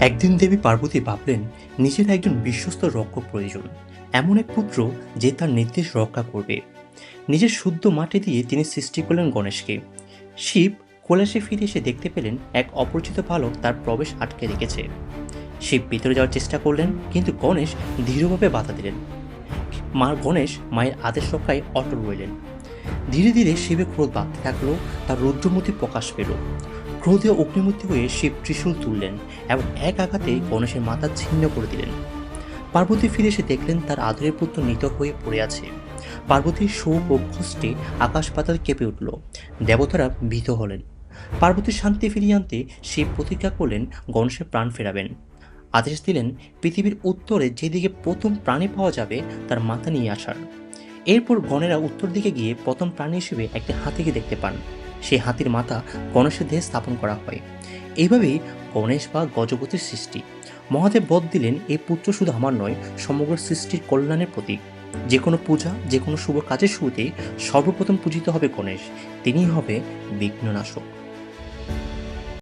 একদিন দেবী পার্বতী ভাবলেন, নিজের একজন বিশ্বস্ত রক্ষক প্রয়োজন। এমন এক পুত্র যে তার নির্দেশ রক্ষা করবে। নিজের শুদ্ধ মাটি দিয়ে তিনি সৃষ্টি করলেন গণেশকে। শিব কৈলাসে ফিরে এসে দেখতে পেলেন এক অপরিচিত বালক তার প্রবেশ আটকে রেখেছে। শিব ভিতরে যাওয়ার চেষ্টা করলেন, কিন্তু গণেশ দৃঢ়ভাবে বাধা দিলেন। মা গণেশ মায়ের আদেশ রক্ষায় অটল রইলেন। ধীরে ধীরে শিবের ক্রোধ বাড়তে থাকল, তার রুদ্রমূর্তি প্রকাশ পেল। ক্রোধে অগ্নিমূর্তি হয়ে শিব ত্রিশূল তুললেন এবং এক আঘাতে গণেশের মাথা ছিন্ন করে দিলেন। পার্বতী ফিরে এসে দেখলেন তার আদরের পুত্র নিত হয়ে পড়ে আছে। পার্বতীর শোক ও কষ্টে আকাশ পাতাল কেঁপে উঠল। দেবতারা ভীত হলেন। পার্বতীর শান্তি ফিরিয়ে আনতে শিব প্রতিজ্ঞা করলেন, গণেশের প্রাণ ফেরাবেন। আদেশ দিলেন, পৃথিবীর উত্তরে যেদিকে প্রথম প্রাণী পাওয়া যাবে, তার মাথা নিয়ে আসার। এরপর গণেরা উত্তর দিকে গিয়ে প্রথম প্রাণী হিসেবে একটি হাতিকে দেখতে পান। সেই হাতির মাথা গণেশের দেহে স্থাপন করা হয়। এইভাবেই গণেশ বা গজপতির সৃষ্টি। মহাদেব বধ দিলেন এই পুত্র শুধু আমার নয়, সমগ্র সৃষ্টির কল্যাণের প্রতীক। যে কোনো পূজা, যে কোনো শুভ কাজের শুরুতেই সর্বপ্রথম পূজিত হবে গণেশ। তিনিই হবে বিঘ্ননাশক।